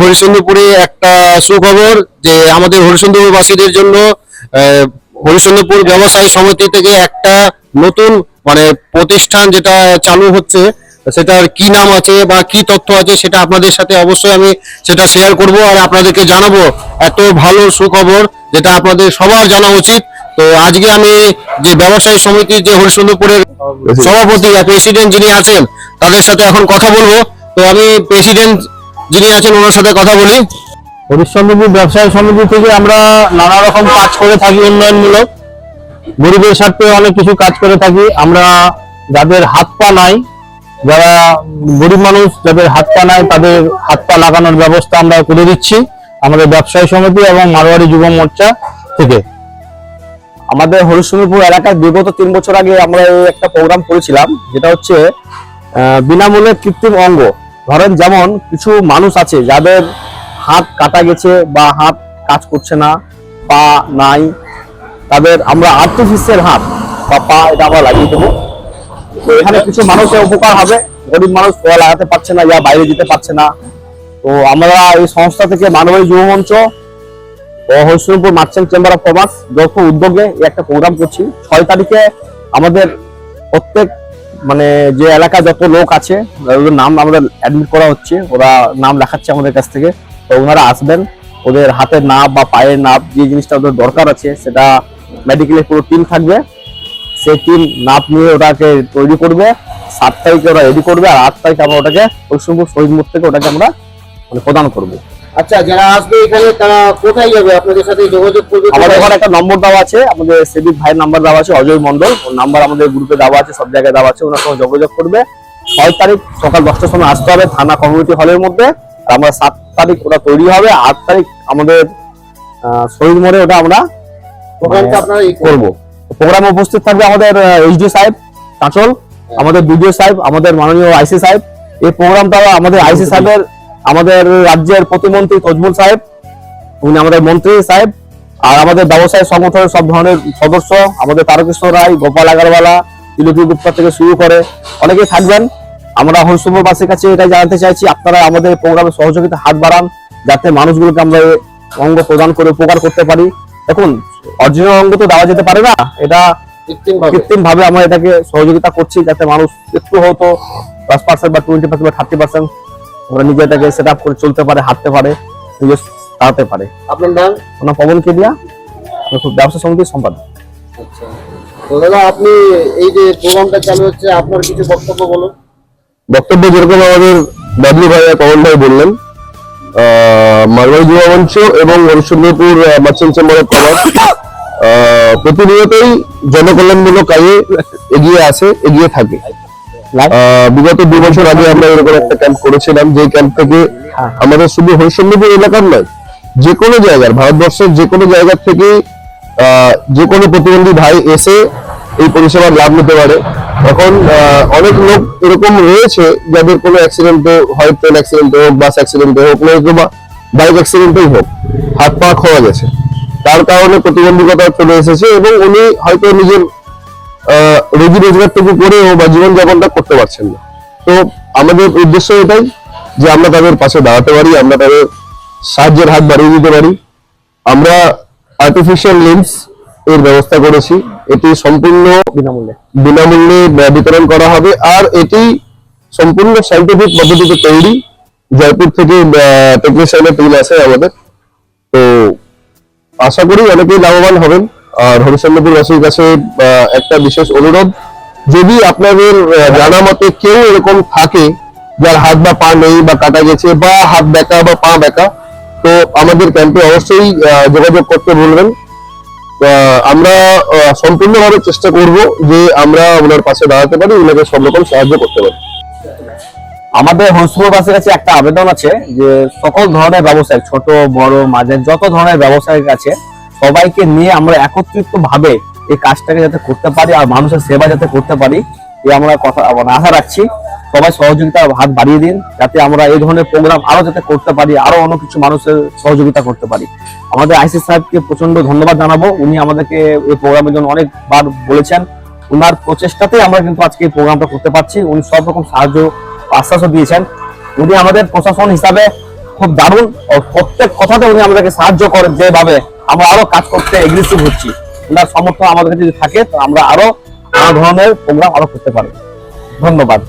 হরিশ্চন্দ্রপুরে একটা সুখবর যে আমাদের হরিশ্চন্দ্রপুরবাসীদের জন্য আহ, হরিশ্চন্দ্রপুর ব্যবসায়ী সমিতি থেকে একটা নতুন মানে প্রতিষ্ঠান যেটা চালু হচ্ছে সেটার কি নাম আছে বা কি তথ্য আছে সেটা আপনাদের সাথে অবশ্যই আমি সেটা শেয়ার করব আর আপনাদেরকে জানাব। এত ভালো সুখবর যেটা আপনাদের সবার জানা উচিত। তো আজকে আমি যে ব্যবসায়ী সমিতির যে হরিশ্চন্দ্রপুরের সভাপতি প্রেসিডেন্ট যিনি আছেন তাদের সাথে এখন কথা বলব। তো আমি প্রেসিডেন্ট যিনি আছেন ওনার সাথে কথা বলি। হরিশ হরিশ্চন্দ্রপুর ব্যবসায়ী সমিতি থেকে আমরা নানা রকম কাজ করে থাকি উন্নয়নমূলক। গরিবের স্বার্থে অনেক কিছু কাজ করে থাকি। আমরা যাদের হাত পা নাই যারা গরিব মানুষ যাদের হাত পা নাই তাদের হাত পা লাগানোর ব্যবস্থা আমরা করে দিচ্ছি আমাদের ব্যবসায়ী সমিতি এবং মারোয়ারি যুব মোর্চা থেকে। আমাদের হরিশ্চন্দ্রপুর এলাকায় বিগত তিন বছর আগে আমরা এই একটা প্রোগ্রাম করেছিলাম যেটা হচ্ছে বিনামূল্যে কৃত্রিম অঙ্গ। ধরেন যেমন কিছু মানুষ আছে যাদের হাত কাটা গেছে বা হাত কাজ করছে না পা নাই, তাদের আমরা আর্টিফিশিয়াল হাত বা পা এটা আমরা লাগিয়ে দেবো। তো এখানে কিছু মানুষের উপকার হবে। গরিব মানুষ পা লাগাতে পারছে না, ইয়া বাইরে যেতে পারছে না। তো আমরা এই সংস্থা থেকে মানবাড়ি যুব মঞ্চ ও Harishchandrapur merchant chamber of commerce যৌথ উদ্যোগে একটা প্রোগ্রাম করছি। ছয় তারিখে আমাদের প্রত্যেক মানে যে এলাকা যত লোক আছে, ওদের নাম আমাদের অ্যাডমিট করা হচ্ছে, ওরা নাম লেখাচ্ছে আমাদের কাছ থেকে। তো ওনারা আসবেন, ওদের হাতের নাপ বা পায়ের নাপ যে জিনিসটা ওদের দরকার আছে, সেটা মেডিকেলের পুরো টিম থাকবে। সেই টিম নাপ নিয়ে ওটাকে তৈরি করবে, সাত তারিখে ওরা রেডি করবে, আর আট তারিখে আমরা ওটাকে হরিশ্চন্দ্রপুর শহীদ মুখ থেকে ওটাকে আমরা মানে প্রদান করব। আচ্ছা যারা আসবে এখানে তারা কোথায় যাবে? আপনাদের সাথে যোগাযোগ করবে আমাদের ওখানে একটা নম্বর দেওয়া আছে আমাদের সেবিক ভাইয়ের নাম্বার দেওয়া আছে অজয় মন্ডল ওর নাম্বার আমাদের গ্রুপে দেওয়া আছে সব জায়গায় দেওয়া আছে ওনার সঙ্গে যোগাযোগ করবে। ছয় তারিখ সকাল দশটার সময় আসতে হবে থানা কমিউনিটি হলের মধ্যে। আর আমরা সাত তারিখ ওটা তৈরি হবে আট তারিখ আমাদের শহীদ মোড়ে ওটা আমরা করব। প্রোগ্রামে উপস্থিত থাকবে আমাদের এইচডি সাহেব কাঁচল আমাদের বিডিও সাহেব আমাদের মাননীয় আইসি সাহেব। এই প্রোগ্রামটা আমাদের আইসি সাহেবের আমাদের রাজ্যের প্রতিমন্ত্রী তজমুল সাহেব উনি আমাদের মন্ত্রী সাহেব আর আমাদের ব্যবসায়ী সংগঠনের সব ধরনের সদস্য আমাদের তারকেশ্বর রায় গোপাল আগারওয়ালা তিলকি গুপ্তা থেকে শুরু করে অনেকেই থাকবেন আমরা হরিশ্চন্দ্রবাসীর কাছে এটাই জানাতে চাইছি আপনারা আমাদের প্রোগ্রামে সহযোগিতা হাত বাড়ান যাতে মানুষগুলোকে আমরা অঙ্গ প্রদান করে উপকার করতে পারি দেখুন অরিজিনাল অঙ্গ তো দেওয়া যেতে পারে না এটা। কৃত্রিম ভাবে আমরা এটাকে সহযোগিতা করছি যাতে মানুষ একটু হয়তো দশ পার্সেন্ট বা টোয়েন্টি পার্সেন্ট বা থার্টি পার্সেন্ট ওরা নিজে এটাকে সেট আপ করে চলতে পারে হাঁটতে পারে নিজে দাঁড়াতে পারে। আপনার নাম? ওনার পবন কেদিয়া আমি খুব ব্যবসা সমিতির সম্পাদক। আচ্ছা। তো দাদা আপনি এই যে প্রোগ্রামটা চালু হচ্ছে আপনার কিছু বক্তব্য বলুন। বক্তব্য যেরকম আমাদের বাবলু ভাই আর পবন ভাই বললেন মারওয়ারি যুব মঞ্চ এবং Harishchandrapur merchant chamber of commerce প্রতিনিয়তই জনকল্যাণমূলক কাজে এগিয়ে আসে এগিয়ে থাকে। বিগত দু বছর আগে আমরা এরকম একটা ক্যাম্প করেছিলাম যে ক্যাম্প থেকে আমাদের শুধু হরিশ্চন্দ্রপুর এলাকার নয় যে কোনো জায়গার ভারতবর্ষের যে কোনো জায়গার থেকে যে কোনো প্রতিবন্ধী ভাই এসে এই পরিষেবার লাভ নিতে পারে। এখন আহ, অনেক লোক এরকম রয়েছে যাদের কোনো অ্যাক্সিডেন্টে হয় ট্রেন অ্যাক্সিডেন্টে হোক বাস অ্যাক্সিডেন্টে হোক নয়তো বা বাইক অ্যাক্সিডেন্টেই হোক হাত পা খোয়া গেছে। তার কারণে প্রতিবন্ধকতা চলে এসেছে এবং উনি হয়তো নিজের রোজি রোজগারটুকু করেও বা জীবনযাপনটা করতে পারছেন না। তো আমাদের উদ্দেশ্য এটাই যে আমরা তাদের পাশে দাঁড়াতে পারি আমরা তাদের সাহায্যের হাত বাড়িয়ে দিতে পারি। আমরা আর্টিফিশিয়াল লিম্স এর ব্যবস্থা করেছি। এটি সম্পূর্ণ বিনামূল্যে। বিনামূল্যে বিতরণ করা হবে আর এটি সম্পূর্ণ সাইন্টিফিক পদ্ধতিতে তৈরি। জয়পুর থেকে টেকনিশিয়ানের টিম আছে আমাদের। তো আশা করি অনেকেই লাভবান হবেন। হরিশ্চন্দ্রপুরবাসীর কাছে একটা বিশেষ অনুরোধ। যদি আপনাদের জানা মতে কেউ এরকম থাকে, যার হাত বা পা নেই বা কাটা গেছে বা হাত বেঁকা বা পা ব্যাকা তো আমাদের ক্যাম্পে অবশ্যই যোগাযোগ করতে বলবেন। আমরা সম্পূর্ণভাবে চেষ্টা করব যে আমরা ওনার পাশে দাঁড়াতে পারি, ওনাকে সব রকম সাহায্য করতে পারি। আমাদের হরিশ্চন্দ্রবাসীর কাছে একটা আবেদন আছে যে সকল ধরনের ব্যবসায়ী ছোট, বড় মাঝে যত ধরনের ব্যবসায়ীর কাছে সবাইকে নিয়ে আমরা একত্রিত ভাবে এই কাজটাকে যাতে করতে পারি আর মানুষের সেবা যাতে করতে পারি এই আমরা কথা মানে আশা রাখছি। সবাই সহযোগিতার হাত বাড়িয়ে দিন, যাতে আমরা এই ধরনের প্রোগ্রাম আরও যাতে করতে পারি, আরও অন্য কিছু মানুষের সহযোগিতা করতে পারি। আমাদের আইসি সাহেবকে প্রচণ্ড ধন্যবাদ জানাব। উনি আমাদেরকে এই প্রোগ্রামের জন্য অনেকবার বলেছেন। ওনার প্রচেষ্টাতে আমরা কিন্তু আজকে এই প্রোগ্রামটা করতে পারছি। উনি সব রকম সাহায্য, আশ্বাসও দিয়েছেন। উনি আমাদের প্রশাসন হিসাবে খুব দারুণ ও প্রত্যেক কথাতে উনি আমাদেরকে সাহায্য করেন যেভাবে আমরা আরও কাজ করতে এগ্রেসিভ হচ্ছি। ওনার সমর্থন আমাদের কাছে যদি থাকে, তো আমরা আরও নানা ধরনের প্রোগ্রাম আরও করতে পারি। ধন্যবাদ।